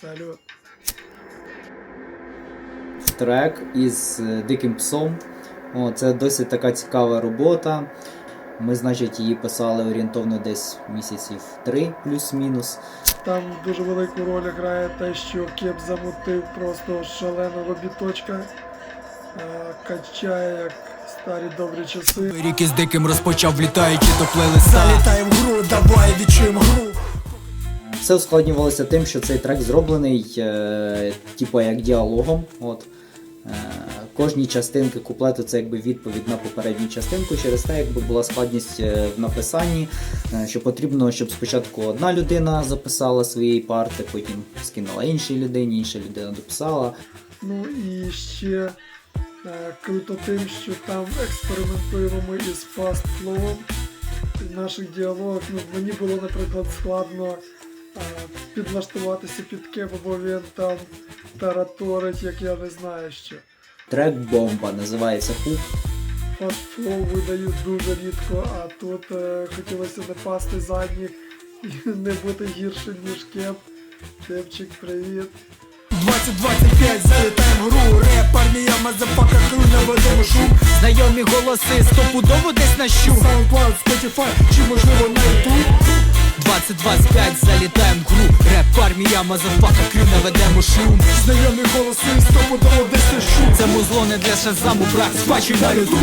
Салют. трек із е, Диким псом. О, це досить така цікава робота. Ми, значить, її писали орієнтовно десь місяців три плюс-мінус. Там дуже велику роль грає те, що Кеп замутив просто шаленого біточка. Е, Качає як старі добрі часи. Рік із диким розпочав, влітаючи до плейлиста Залітай в гру, давай відчуємо гру Все ускладнювалося тим, що цей трек зроблений, е, типу як діалогом. От. Е, кожні частинки куплету це якби відповідь на попередню частинку. Через те, якби була складність е, в написанні, е, що потрібно, щоб спочатку одна людина записала свої парти, потім скинула іншій людині, інша людина дописала. Ну і ще е, круто тим, що там експериментуємо ми із в наших діалогах. Ну, мені було, наприклад, складно підлаштуватися під кеп, бо він там тараторить, як я не знаю що. Трек бомба називається Хук. Fast flow видають дуже рідко, а тут е, хотілося не пасти задніх і не бути гіршим, ніж кеп. Кепчик, привіт. 2025 залітаємо в гру Реп, армія, мазафака, кру, наведемо шум Знайомі голоси, стопудово десь на щу SoundCloud, Spotify, чи можливо на YouTube. 2025 залітаємо в гру. Реп, армія, мазафака, крю, наведемо шум. Знайомі голоси, стопудово десь шум. Це музло не для шазаму, брак, спачуй на люту